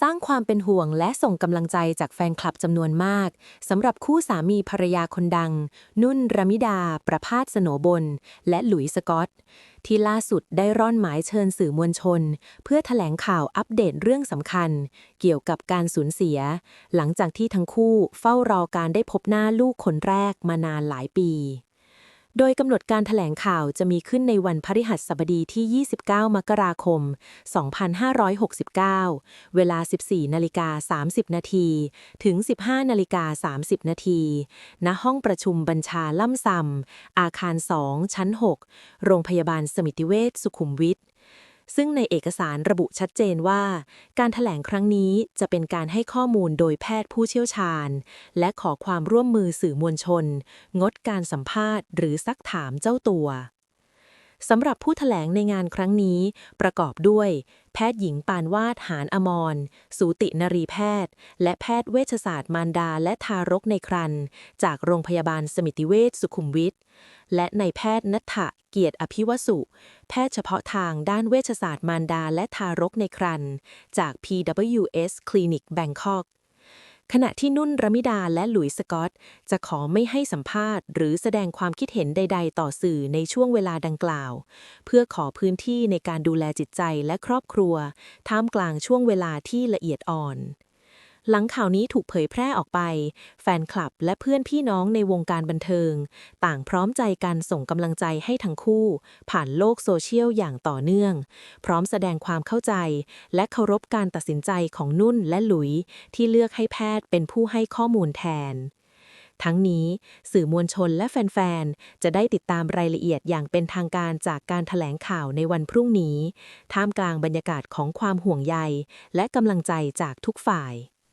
สร้างความเป็นห่วงและส่งกำลังใจจากแฟนคลับจำนวนมากสำหรับคู่สามีภรรยาคนดัง นุ่นรมิดา ประพาสสโหนบน และหลุยส์สกอต ที่ล่าสุดได้ร่อนหมายเชิญสื่อมวลชน เพื่อแถลงข่าวอัปเดตเรื่องสำคัญ เกี่ยวกับการสูญเสีย หลังจากที่ทั้งคู่เฝ้ารอการได้พบหน้าลูกคนแรกมานานหลายปี โดยกำหนดการถแถลงข่าวจะมีขึ้นในวันพฤหัสบดีที่ 29 มกราคม 2569 เวลา 14นาฬิกา30 นาทีถึง 15นาฬิกา30 นาทีณห้องประชุมบัญชาล่ำซำอาคาร 2 ชั้น 6 โรงพยาบาลสมิติเวชสุขุมวิท ซึ่งในเอกสารระบุชัดเจนว่า การถแถลงครั้งนี้จะเป็นการให้ข้อมูลโดยแพทย์ผู้เชี่ยวชาญ และขอความร่วมมือสื่อมวลชน งดการสัมภาษณ์หรือซักถามเจ้าตัว สำหรับผู้ถแถลงในงานครั้งนี้ ประกอบด้วย แพทย์หญิงปานวาดหานอมร สูตินรีแพทย์ และแพทย์เวชศาสตร์มารดาและทารกในครรภ์จากโรงพยาบาลสมิติเวชสุขุมวิทและในแพทย์นัทธะเกียรติอภิวสุ แพทย์เฉพาะทางด้านเวชศาสตร์มารดาและทารกในครรภ์จาก PWS Clinic Bangkok ขณะที่นุ่นรมิดาและหลุยส์สกอต จะขอไม่ให้สัมภาษณ์หรือแสดงความคิดเห็นใด ๆ ต่อสื่อในช่วงเวลาดังกล่าว เพื่อขอพื้นที่ในการดูแลจิตใจและครอบครัว ท่ามกลางช่วงเวลาที่ละเอียดอ่อน หลังข่าวนี้ถูกเผยแพร่ออกไป แฟนคลับและเพื่อนพี่น้องในวงการบันเทิง ต่างพร้อมใจกันส่งกำลังใจให้ทั้งคู่ ผ่านโลกโซเชียลอย่างต่อเนื่อง พร้อมแสดงความเข้าใจ และเคารพการตัดสินใจของนุ่นและหลุย ที่เลือกให้แพทย์เป็นผู้ให้ข้อมูลแทนทั้งนี้สื่อมวลชนและแฟน ๆ จะได้ติดตามรายละเอียดอย่างเป็นทางการจากการถแถลงข่าวในวันพรุ่งนี้ ท่ามกลางบรรยากาศของความห่วงใย และกำลังใจจากทุกฝ่าย